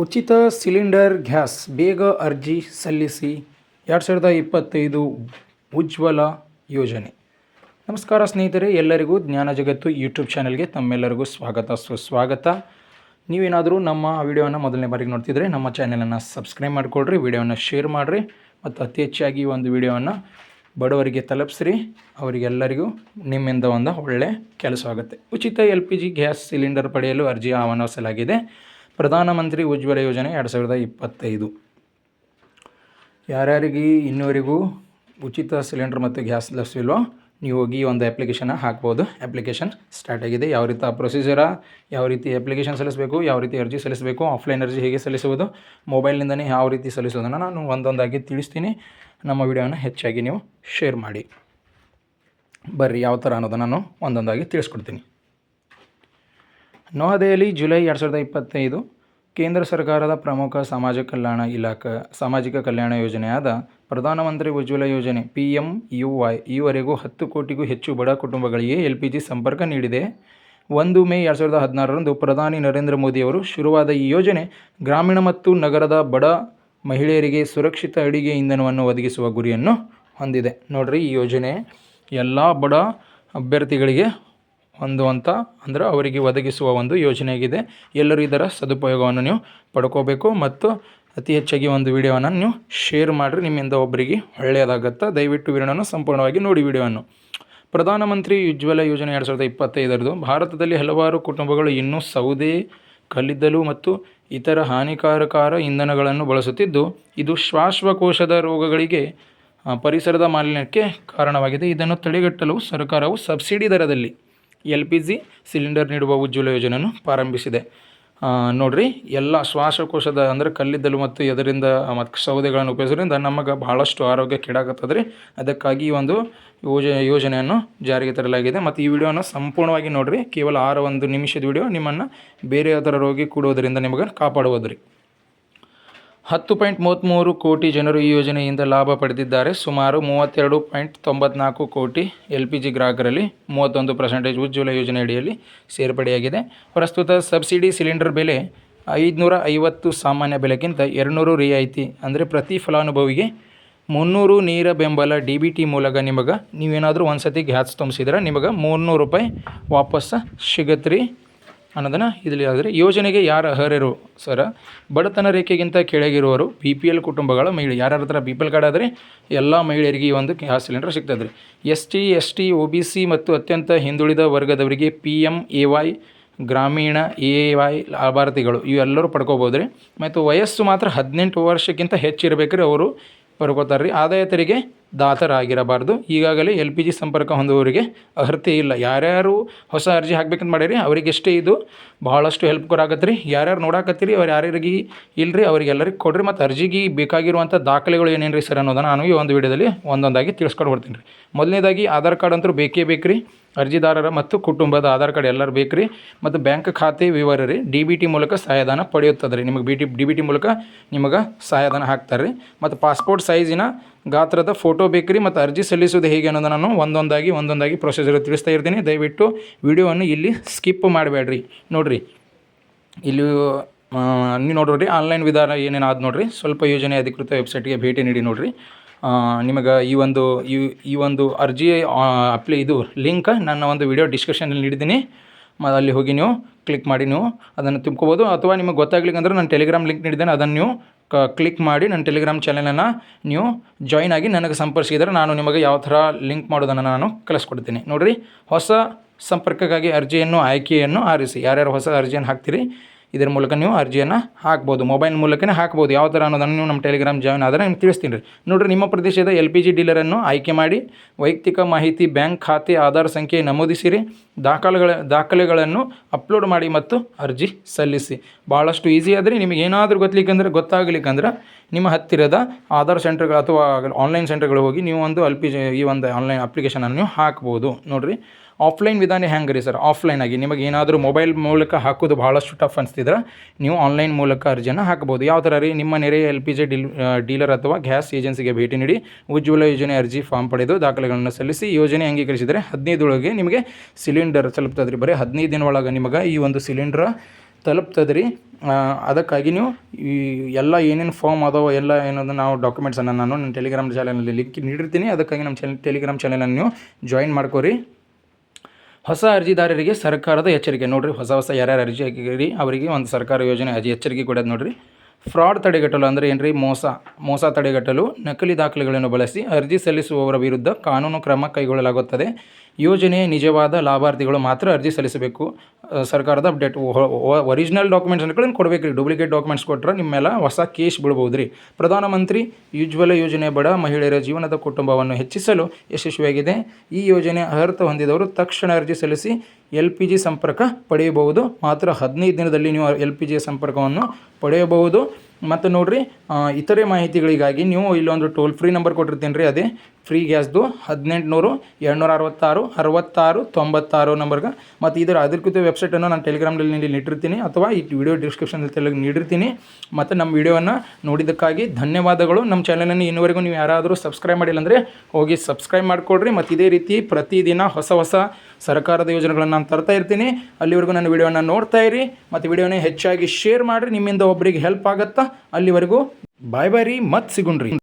ಉಚಿತ cylinder gas, ಬೇಗ ಅರ್ಜಿ ಸಲ್ಲಿಸಿ ಎರಡು ಸಾವಿರದ ಇಪ್ಪತ್ತೈದು ಉಜ್ವಲ ಯೋಜನೆ. ನಮಸ್ಕಾರ ಸ್ನೇಹಿತರೆ, ಎಲ್ಲರಿಗೂ ಜ್ಞಾನ ಜಗತ್ತು ಯೂಟ್ಯೂಬ್ ಚಾನಲ್ಗೆ ತಮ್ಮೆಲ್ಲರಿಗೂ ಸ್ವಾಗತ. ಸುಸ್ವಾಗತ. ನೀವೇನಾದರೂ ನಮ್ಮ ವಿಡಿಯೋನ ಮೊದಲನೇ ಬಾರಿಗೆ ನೋಡ್ತಿದ್ರೆ ನಮ್ಮ ಚಾನಲನ್ನು ಸಬ್ಸ್ಕ್ರೈಬ್ ಮಾಡಿಕೊಡ್ರಿ ವಿಡಿಯೋನ ಶೇರ್ ಮಾಡಿರಿ, ಮತ್ತು ಅತಿ ಹೆಚ್ಚಾಗಿ ಒಂದು ವಿಡಿಯೋವನ್ನು ಬಡವರಿಗೆ ತಲುಪಿಸ್ರಿ. ಅವರಿಗೆಲ್ಲರಿಗೂ ನಿಮ್ಮಿಂದ ಒಂದು ಒಳ್ಳೆಯ ಕೆಲಸ ಆಗುತ್ತೆ. ಉಚಿತ L P G gas cylinder ಪಡೆಯಲು ಅರ್ಜಿ ಆಹ್ವಾನಿಸಲಾಗಿದೆ. ಪ್ರಧಾನಮಂತ್ರಿ ಉಜ್ವಲ ಯೋಜನೆ ಎರಡು ಸಾವಿರದ ಇಪ್ಪತ್ತೈದು. ಯಾರ್ಯಾರಿಗೆ ಇನ್ನೂವರೆಗೂ ಉಚಿತ ಸಿಲಿಂಡರ್ ಮತ್ತು ಗ್ಯಾಸ್ ಲಭಿಸಿಲ್ವೋ ನೀವು ಹೋಗಿ ಒಂದು ಅಪ್ಲಿಕೇಶನ್ನ ಹಾಕ್ಬೋದು. ಅಪ್ಲಿಕೇಶನ್ ಸ್ಟಾರ್ಟ್ ಆಗಿದೆ. ಯಾವ ರೀತಿ ಆ ಪ್ರೊಸೀಜರ, ಯಾವ ರೀತಿ ಅಪ್ಲಿಕೇಶನ್ ಸಲ್ಲಿಸಬೇಕು, ಯಾವ ರೀತಿ ಅರ್ಜಿ ಸಲ್ಲಿಸಬೇಕು, ಆಫ್ಲೈನ್ ಅರ್ಜಿ ಹೇಗೆ ಸಲ್ಲಿಸುವುದು, ಮೊಬೈಲ್ನಿಂದನೇ ಯಾವ ರೀತಿ ಸಲ್ಲಿಸೋದನ್ನು ನಾನು ಒಂದೊಂದಾಗಿ ತಿಳಿಸ್ತೀನಿ. ನಮ್ಮ ವಿಡಿಯೋನ ಹೆಚ್ಚಾಗಿ ನೀವು ಶೇರ್ ಮಾಡಿ. ಬರ್ರಿ, ಯಾವ ಥರ ಅನ್ನೋದನ್ನು ನಾನು ಒಂದೊಂದಾಗಿ ತಿಳಿಸ್ಕೊಡ್ತೀನಿ. ನವದೆಹಲಿ ಜುಲೈ ಎರಡು ಸಾವಿರದ ಇಪ್ಪತ್ತೈದು ಕೇಂದ್ರ ಸರ್ಕಾರದ ಪ್ರಮುಖ ಸಮಾಜ ಕಲ್ಯಾಣ ಇಲಾಖೆ, ಸಾಮಾಜಿಕ ಕಲ್ಯಾಣ ಯೋಜನೆಯಾದ ಪ್ರಧಾನಮಂತ್ರಿ ಉಜ್ವಲ ಯೋಜನೆ ಪಿ ಎಂ ಯು ವೈ ಈವರೆಗೂ ಹತ್ತು ಕೋಟಿಗೂ ಹೆಚ್ಚು ಬಡ ಕುಟುಂಬಗಳಿಗೆ ಎಲ್ ಪಿ ಜಿ ಸಂಪರ್ಕ ನೀಡಿದೆ. ಒಂದು ಮೇ ಎರಡು ಸಾವಿರದ ಹದಿನಾರರಂದು ಪ್ರಧಾನಿ ನರೇಂದ್ರ ಮೋದಿಯವರು ಶುರುವಾದ ಈ ಯೋಜನೆ ಗ್ರಾಮೀಣ ಮತ್ತು ನಗರದ ಬಡ ಮಹಿಳೆಯರಿಗೆ ಸುರಕ್ಷಿತ ಅಡಿಗೆ ಇಂಧನವನ್ನು ಒದಗಿಸುವ ಗುರಿಯನ್ನು ಹೊಂದಿದೆ. ನೋಡ್ರಿ ಈ ಯೋಜನೆ ಎಲ್ಲ ಬಡ ಅಭ್ಯರ್ಥಿಗಳಿಗೆ ಹೊಂದುವಂಥ ಅಂದ್ರೆ ಅವರಿಗೆ ಒದಗಿಸುವ ಒಂದು ಯೋಜನೆಯಾಗಿದೆ. ಎಲ್ಲರೂ ಇದರ ಸದುಪಯೋಗವನ್ನು ನೀವು ಪಡ್ಕೋಬೇಕು ಮತ್ತು ಅತಿ ಹೆಚ್ಚಾಗಿ ಒಂದು ವಿಡಿಯೋವನ್ನು ನೀವು ಶೇರ್ ಮಾಡಿರಿ. ನಿಮ್ಮಿಂದ ಒಬ್ಬರಿಗೆ ಒಳ್ಳೆಯದಾಗುತ್ತೆ ದಯವಿಟ್ಟು ವಿಡಿಯೋನ ಸಂಪೂರ್ಣವಾಗಿ ನೋಡಿ ವಿಡಿಯೋವನ್ನು. ಪ್ರಧಾನಮಂತ್ರಿ ಉಜ್ವಲ ಯೋಜನೆ ಎರಡು ಸಾವಿರದ ಇಪ್ಪತ್ತೈದರದು ಭಾರತದಲ್ಲಿ ಹಲವಾರು ಕುಟುಂಬಗಳು ಇನ್ನೂ ಸೌದೆ, ಕಲ್ಲಿದ್ದಲು ಮತ್ತು ಇತರ ಹಾನಿಕಾರಕಾರ ಇಂಧನಗಳನ್ನು ಬಳಸುತ್ತಿದ್ದು, ಇದು ಶ್ವಾಸಕೋಶದ ರೋಗಗಳಿಗೆ ಪರಿಸರದ ಮಾಲಿನ್ಯಕ್ಕೆ ಕಾರಣವಾಗಿದೆ. ಇದನ್ನು ತಡೆಗಟ್ಟಲು ಸರ್ಕಾರವು ಸಬ್ಸಿಡಿ ದರದಲ್ಲಿ ಎಲ್ ಪಿ ಜಿ ಸಿಲಿಂಡರ್ ನೀಡುವ ಉಜ್ವಲ ಯೋಜನೆಯನ್ನು ಪ್ರಾರಂಭಿಸಿದೆ. ನೋಡಿರಿ, ಎಲ್ಲ ಶ್ವಾಸಕೋಶದ ಅಂದರೆ ಕಲ್ಲಿದ್ದಲು ಮತ್ತು ಎದರಿಂದ ಮತ್ತು ಸೌದೆಗಳನ್ನು ಉಪಯೋಗಿಸೋದ್ರಿಂದ ನಮಗೆ ಭಾಳಷ್ಟು ಆರೋಗ್ಯ ಕೆಡಾಗುತ್ತದೆ ರೀ ಅದಕ್ಕಾಗಿ ಈ ಒಂದು ಯೋಜ, ಯೋಜನೆಯನ್ನು ಜಾರಿಗೆ ತರಲಾಗಿದೆ. ಮತ್ತು ಈ ವಿಡಿಯೋನ ಸಂಪೂರ್ಣವಾಗಿ ನೋಡಿರಿ. ಕೇವಲ ಆರು ಒಂದು ನಿಮಿಷದ ವಿಡಿಯೋ, ನಿಮ್ಮನ್ನು ಬೇರೆ ಥರ ರೋಗಿ ಕೂಡುವುದರಿಂದ ನಿಮಗೆ ಕಾಪಾಡುವುದು ರೀ ಹತ್ತು ಪಾಯಿಂಟ್ ಮೂವತ್ತ್ಮೂರು ಕೋಟಿ ಜನರು ಈ ಯೋಜನೆಯಿಂದ ಲಾಭ ಪಡೆದಿದ್ದಾರೆ. ಸುಮಾರು ಮೂವತ್ತೆರಡು ಪಾಯಿಂಟ್ ತೊಂಬತ್ನಾಲ್ಕು ಕೋಟಿ ಎಲ್ ಪಿ ಜಿ ಗ್ರಾಹಕರಲ್ಲಿ ಮೂವತ್ತೊಂದು ಪರ್ಸೆಂಟೇಜ್ ಉಜ್ವಲ ಯೋಜನೆ ಅಡಿಯಲ್ಲಿ ಸೇರ್ಪಡೆಯಾಗಿದೆ. ಪ್ರಸ್ತುತ ಸಬ್ಸಿಡಿ ಸಿಲಿಂಡರ್ ಬೆಲೆ ಐದುನೂರ ಐವತ್ತು ಸಾಮಾನ್ಯ ಬೆಲೆಗಿಂತ ಎರಡುನೂರು ರಿಯಾಯಿತಿ. ಅಂದರೆ ಪ್ರತಿ ಫಲಾನುಭವಿಗೆ ಮುನ್ನೂರು ನೀರ ಬೆಂಬಲ ಡಿ ಬಿ ಟಿ ಮೂಲಕ ನಿಮಗೆ ನೀವೇನಾದರೂ ಒಂದು ಸತಿ ಗ್ಯಾಸ್ ತುಂಬಿಸಿದ್ರೆ ನಿಮಗೆ ಮುನ್ನೂರು ರೂಪಾಯಿ ವಾಪಸ್ಸು ಸಿಗತ್ತೆ ರೀ ಅನ್ನೋದನ್ನು ಇದರಲ್ಲಿ ಆದರೆ ಯೋಜನೆಗೆ ಯಾರು ಅರ್ಹರು ಸರ, ಬಡತನ ರೇಖೆಗಿಂತ ಕೆಳಗಿರುವವರು ಬಿ ಪಿ ಎಲ್ ಕುಟುಂಬಗಳ ಮಹಿಳೆ, ಯಾರ್ಯಾರ ಹತ್ರ ಬಿ ಪಿ ಎಲ್ ಕಾರ್ಡ್ ಆದರೆ ಎಲ್ಲ ಮಹಿಳೆಯರಿಗೆ ಈ ಒಂದು ಗ್ಯಾಸ್ ಸಿಲಿಂಡರ್ ಸಿಗ್ತದೆ ರೀ S T S T O B C ಮತ್ತು ಅತ್ಯಂತ ಹಿಂದುಳಿದ ವರ್ಗದವರಿಗೆ P M A Y Gramin A Y ಲಾಭಾರ್ಥಿಗಳು ಇವೆಲ್ಲರೂ ಪಡ್ಕೋಬೋದು ರೀ ಮತ್ತು ವಯಸ್ಸು ಮಾತ್ರ ಹದಿನೆಂಟು ವರ್ಷಕ್ಕಿಂತ ಹೆಚ್ಚಿರಬೇಕು ರೀ ಅವರು ಪಡ್ಕೋತಾರೆ ರೀ ಆದಾಯ ತೆರಿಗೆ ದಾತರಾಗಿರಬಾರ್ದು. ಈಗಾಗಲೇ ಎಲ್ ಪಿ ಜಿ ಸಂಪರ್ಕ ಹೊಂದುವವರಿಗೆ ಅರ್ಹತೆ ಇಲ್ಲ. ಯಾರ್ಯಾರು ಹೊಸ ಅರ್ಜಿ ಹಾಕ್ಬೇಕಂತ ಮಾಡಿರಿ ಅವರಿಗೆಷ್ಟೇ ಇದು ಭಾಳಷ್ಟು ಹೆಲ್ಪ್ ಆಗತ್ತೆ ರೀ ಯಾರ್ಯಾರು ನೋಡಾಕತ್ತೀರಿ, ಅವ್ರು ಯಾರ್ಯಾರಿಗೆ ಇಲ್ಲರಿ ಅವರಿಗೆಲ್ಲರಿಗೆ ಕೊಡ್ರಿ. ಮತ್ತು ಅರ್ಜಿಗೆ ಬೇಕಾಗಿರುವಂಥ ದಾಖಲೆಗಳು ಏನೇನು ರೀ ಸರ್ ಅನ್ನೋದನ್ನು ನಾನು ಈ ಒಂದು ವಿಡಿಯೋದಲ್ಲಿ ಒಂದೊಂದಾಗಿ ತಿಳಿಸ್ಕೊಂಡು ಬರ್ತೀನಿ ರೀ. ಮೊದಲನೇದಾಗಿ ಆಧಾರ್ ಕಾರ್ಡ್ ಅಂತೂ ಬೇಕೇ ಬೇಕು ರೀ ಅರ್ಜಿದಾರರ ಮತ್ತು ಕುಟುಂಬದ ಆಧಾರ್ ಕಾರ್ಡ್ ಎಲ್ಲರೂ ಬೇಕು ರೀ ಮತ್ತು ಬ್ಯಾಂಕ್ ಖಾತೆ ವಿವರ ರೀ ಡಿ ಬಿ ಟಿ ಮೂಲಕ ಸಹಾಯಧನ ಪಡೆಯುತ್ತದೆ ರೀ ನಿಮಗೆ B T, D B T ಮೂಲಕ ನಿಮಗೆ ಸಹಾಯಧನ ಹಾಕ್ತಾರೆ ರೀ ಮತ್ತು ಪಾಸ್ಪೋರ್ಟ್ ಸೈಜಿನ ಗಾತ್ರದ ಫೋಟೋ ಬೇಕು ರೀ ಮತ್ತು ಅರ್ಜಿ ಸಲ್ಲಿಸೋದು ಹೇಗೆ ಅನ್ನೋದು ನಾನು ಒಂದೊಂದಾಗಿ ಒಂದೊಂದಾಗಿ ಪ್ರೊಸೀಜರ್ ತಿಳಿಸ್ತಾ ಇರ್ತೀನಿ. ದಯವಿಟ್ಟು ವಿಡಿಯೋವನ್ನು ಇಲ್ಲಿ ಸ್ಕಿಪ್ ಮಾಡಬೇಡ್ರಿ. ನೋಡಿರಿ. ಇಲ್ಲಿ ನೀವು ನೋಡ್ರಿ ಆನ್ಲೈನ್ ವಿಧಾನ ಏನೇನು ಆದ ನೋಡ್ರಿ. ಸ್ವಲ್ಪ ಯೋಜನೆ ಅಧಿಕೃತ ವೆಬ್ಸೈಟ್ಗೆ ಭೇಟಿ ನೀಡಿ ನೋಡ್ರಿ. ನಿಮಗೆ ಈ ಒಂದು, ಈ ಈ ಒಂದು ಅರ್ಜಿ ಅಪ್ಲಿ ಇದು ಲಿಂಕ್ ನನ್ನ ಒಂದು ವಿಡಿಯೋ ಡಿಸ್ಕ್ರಿಪ್ಷನಲ್ಲಿ ನೀಡಿದ್ದೀನಿ. ಮತ್ತು ಅಲ್ಲಿ ಹೋಗಿ ನೀವು ಕ್ಲಿಕ್ ಮಾಡಿ ನೀವು ಅದನ್ನು ತುಂಬ್ಕೋಬೋದು. ಅಥವಾ ನಿಮಗೆ ಗೊತ್ತಾಗ್ಲಿಕ್ಕೆ ಅಂದ್ರೆ ನಾನು ಟೆಲಿಗ್ರಾಮ್ ಲಿಂಕ್ ನೀಡಿದ್ದೇನೆ. ಅದನ್ನು ನೀವು ಕ ಕ್ಲಿಕ್ ಮಾಡಿ ನನ್ನ ಟೆಲಿಗ್ರಾಮ್ ಚಾನೆಲನ್ನು ನೀವು ಜಾಯ್ನ್ ಆಗಿ ನನಗೆ ಸಂಪರ್ಕಿಸಿದರೆ ನಾನು ನಿಮಗೆ ಯಾವ ಥರ ಲಿಂಕ್ ಮಾಡೋದನ್ನು ನಾನು ಕಲಿಸ್ಕೊಡ್ತೀನಿ ನೋಡಿರಿ, ಹೊಸ ಸಂಪರ್ಕಕ್ಕಾಗಿ ಅರ್ಜಿಯನ್ನು, ಆಯ್ಕೆಯನ್ನು ಆರಿಸಿ. ಯಾರ್ಯಾರು ಹೊಸ ಅರ್ಜಿಯನ್ನು ಹಾಕ್ತೀರಿ ಇದರ ಮೂಲಕ ನೀವು ಅರ್ಜಿಯನ್ನು ಹಾಕ್ಬೋದು. ಮೊಬೈಲ್ ಮೂಲಕನೇ ಹಾಕ್ಬೋದು. ಯಾವ ಥರ ಅನ್ನೋದನ್ನು ನೀವು ನಮ್ಮ ಟೆಲಿಗ್ರಾಮ್ ಜಾಯ್ನ್ ಆದರೆ ನಿಮ್ಗೆ ತಿಳಿಸ್ತೀನಿ ರೀ. ನೋಡಿರಿ, ನಿಮ್ಮ ಪ್ರದೇಶದ ಎಲ್ ಪಿ ಜಿ ಡೀಲರನ್ನು ಆಯ್ಕೆ ಮಾಡಿ ವೈಯಕ್ತಿಕ ಮಾಹಿತಿ ಬ್ಯಾಂಕ್ ಖಾತೆ, ಆಧಾರ್ ಸಂಖ್ಯೆ ನಮೂದಿಸಿರಿ. ದಾಖಲೆಗಳ, ದಾಖಲೆಗಳನ್ನು ಅಪ್ಲೋಡ್ ಮಾಡಿ ಮತ್ತು ಅರ್ಜಿ ಸಲ್ಲಿಸಿ. ಭಾಳಷ್ಟು ಈಸಿ ಆದರೆ ನಿಮಗೆ ಏನಾದರೂ ಗೊತ್ತಲಿಕ್ಕಂದ್ರೆ ಗೊತ್ತಾಗಲಿಕ್ಕಂದ್ರೆ ನಿಮ್ಮ ಹತ್ತಿರದ ಆಧಾರ್ ಸೆಂಟರ್ಗಳು ಅಥವಾ ಆನ್ಲೈನ್ ಸೆಂಟರ್ಗಳು ಹೋಗಿ ನೀವು ಒಂದು ಎಲ್ ಪಿ ಜಿ ಈ ಒಂದು ಆನ್ಲೈನ್ ಅಪ್ಲಿಕೇಶನನ್ನು ನೀವು ಹಾಕ್ಬೋದು. ನೋಡಿರಿ ಆಫ್ಲೈನ್ ವಿಧಾನ ಹೆಂಗೆ ರೀ ಸರ್ ಆಫ್ಲೈನ್ ಆಗಿ ನಿಮಗೆ ಏನಾದರೂ ಮೊಬೈಲ್ ಮೂಲಕ ಹಾಕೋದು ಭಾಳಷ್ಟು ಟಫ್ ಅನಿಸ್ತಿದ್ರೆ, ನೀವು ಆನ್ಲೈನ್ ಮೂಲಕ ಅರ್ಜಿಯನ್ನು ಹಾಕ್ಬೋದು ಯಾವ ಥರ ರೀ? ನಿಮ್ಮ ನೆರೆಯ L P G deal dealer ಅಥವಾ ಗ್ಯಾಸ್ ಏಜೆನ್ಸಿಗೆ ಭೇಟಿ ನೀಡಿ ಉಜ್ವಲ ಯೋಜನೆ ಅರ್ಜಿ ಫಾರ್ಮ್ ಪಡೆದು ದಾಖಲೆಗಳನ್ನು ಸಲ್ಲಿಸಿ ಯೋಜನೆ ಅಂಗೀಕರಿಸಿದರೆ ಹದಿನೈದೊಳಗೆ ನಿಮಗೆ ಸಿಲಿಂಡರ್ ತಲುಪ್ತದೆ ರೀ ಬರೀ ಹದಿನೈದು ದಿನ ಒಳಗೆ ನಿಮಗೆ ಈ ಒಂದು ಸಿಲಿಂಡರ್ ತಲುಪ್ತದೆ ರೀ ಅದಕ್ಕಾಗಿ ನೀವು ಈ ಎಲ್ಲ ಏನೇನು ಫಾರ್ಮ್ ಅದಾವೋ, ಎಲ್ಲ ಏನದು ನಾವು ಡಾಕ್ಯುಮೆಂಟ್ಸನ್ನು ನಾನು ನನ್ನ ಟೆಲಿಗ್ರಾಮ್ ಚಾನಲಲ್ಲಿ ಲಿಂಕ್ ನೀಡಿರ್ತೀನಿ. ಅದಕ್ಕಾಗಿ ನಮ್ಮ ಚಾನಲ್ ಟೆಲಿಗ್ರಾಮ್ ಚಾನಲನ್ನು ನೀವು ಜಾಯಿನ್ ಮಾಡ್ಕೊರಿ. ಹೊಸ ಅರ್ಜಿದಾರರಿಗೆ ಸರ್ಕಾರದ ಎಚ್ಚರಿಕೆ. ನೋಡಿರಿ, ಹೊಸ ಹೊಸ ಯಾರ್ಯಾರು ಅರ್ಜಿ ಹಾಕಿರಿ ಅವರಿಗೆ ಒಂದು ಸರ್ಕಾರ ಯೋಜನೆ ಎಚ್ಚರಿಕೆ ಕೊಡೋದು ನೋಡ್ರಿ. ಫ್ರಾಡ್ ತಡೆಗಟ್ಟಲು ಅಂದರೆ ಏನ್ರಿ? ಮೋಸ. ಮೋಸ ತಡೆಗಟ್ಟಲು ನಕಲಿ ದಾಖಲೆಗಳನ್ನು ಬಳಸಿ ಅರ್ಜಿ ಸಲ್ಲಿಸುವವರ ವಿರುದ್ಧ ಕಾನೂನು ಕ್ರಮ ಕೈಗೊಳ್ಳಲಾಗುತ್ತದೆ. ಯೋಜನೆಯ ನಿಜವಾದ ಲಾಭಾರ್ಥಿಗಳು ಮಾತ್ರ ಅರ್ಜಿ ಸಲ್ಲಿಸಬೇಕು. ಸರ್ಕಾರದ ಅಪ್ಡೇಟ್ ಒರಿಜಿನಲ್ ಡಾಕ್ಯುಮೆಂಟ್ಸ್ ಅನ್ಕೊಳ್ಳಿ ಕೊಡಬೇಕು ರೀ ಡೂಪ್ಲಿಕೇಟ್ ಡಾಕ್ಯುಮೆಂಟ್ಸ್ ಕೊಟ್ಟರೆ ನಿಮ್ಮೆಲ್ಲ ಮೇಲೆ ಹೊಸ ಕೇಸ್ ಬೀಳ್ಬೋದು ರೀ ಪ್ರಧಾನಮಂತ್ರಿ ಉಜ್ವಲ ಯೋಜನೆ ಬಡ ಮಹಿಳೆಯರ ಜೀವನದ ಕುಟುಂಬವನ್ನು ಹೆಚ್ಚಿಸಲು ಯಶಸ್ವಿಯಾಗಿದೆ. ಈ ಯೋಜನೆ ಅರ್ಹತೆ ಹೊಂದಿದವರು ತಕ್ಷಣ ಅರ್ಜಿ ಸಲ್ಲಿಸಿ ಎಲ್ ಪಿ ಜಿ ಸಂಪರ್ಕ ಪಡೆಯಬಹುದು. ಮಾತ್ರ ಹದಿನೈದು ದಿನದಲ್ಲಿ ನೀವು ಎಲ್ ಪಿ ಜಿ ಸಂಪರ್ಕವನ್ನು ಪಡೆಯಬಹುದು. ಮತ್ತು ನೋಡಿರಿ ಇತರೆ ಮಾಹಿತಿಗಳಿಗಾಗಿ ನೀವು ಇಲ್ಲೊಂದು ಟೋಲ್ ಫ್ರೀ ನಂಬರ್ ಕೊಟ್ಟಿರ್ತೀನಿ ರೀ ಅದೇ. ಫ್ರೀ ಗ್ಯಾಸ್ದು ಹದಿನೆಂಟುನೂರು ಎರಡುನೂರ ಅರವತ್ತಾರು ಅರವತ್ತಾರು ತೊಂಬತ್ತಾರು ನಂಬರ್ಗೆ. ಮತ್ತು ಇದರ ಅಧಿಕೃತ ವೆಬ್ಸೈಟನ್ನು ನಾನು ಟೆಲಿಗ್ರಾಮ್ನಲ್ಲಿ ನೀಡಿರ್ತೀನಿ ಅಥವಾ ಈ ವಿಡಿಯೋ ಡಿಸ್ಕ್ರಿಪ್ಷನಲ್ಲಿ ನೀಡಿರ್ತೀನಿ. ಮತ್ತು ನಮ್ಮ ವಿಡಿಯೋವನ್ನು ನೋಡಿದ್ದಕ್ಕಾಗಿ ಧನ್ಯವಾದಗಳು. ನಮ್ಮ ಚಾನಲನ್ನು ಇನ್ನುವರೆಗೂ ನೀವು ಯಾರಾದರೂ ಸಬ್ಸ್ಕ್ರೈಬ್ ಮಾಡಿಲ್ಲ ಅಂದರೆ ಹೋಗಿ ಸಬ್ಸ್ಕ್ರೈಬ್ ಮಾಡಿಕೊಡ್ರಿ. ಮತ್ತು ಇದೇ ರೀತಿ ಪ್ರತಿದಿನ ಹೊಸ ಹೊಸ ಸರ್ಕಾರದ ಯೋಜನೆಗಳನ್ನು ನಾನು ತರ್ತಾ ಇರ್ತೀನಿ. ಅಲ್ಲಿವರೆಗೂ ನನ್ನ ವಿಡಿಯೋನ ನೋಡ್ತಾ ಇರಿ. ಮತ್ತು ವಿಡಿಯೋನ ಹೆಚ್ಚಾಗಿ ಶೇರ್ ಮಾಡಿರಿ. ನಿಮ್ಮಿಂದ ಒಬ್ಬರಿಗೆ ಹೆಲ್ಪ್ ಆಗುತ್ತಾ? ಅಲ್ಲಿವರೆಗೂ ಬಾಯ್ ಬಾಯ್ ರೀ ಮತ್ತೆ ಸಿಗುಣ್ರಿ.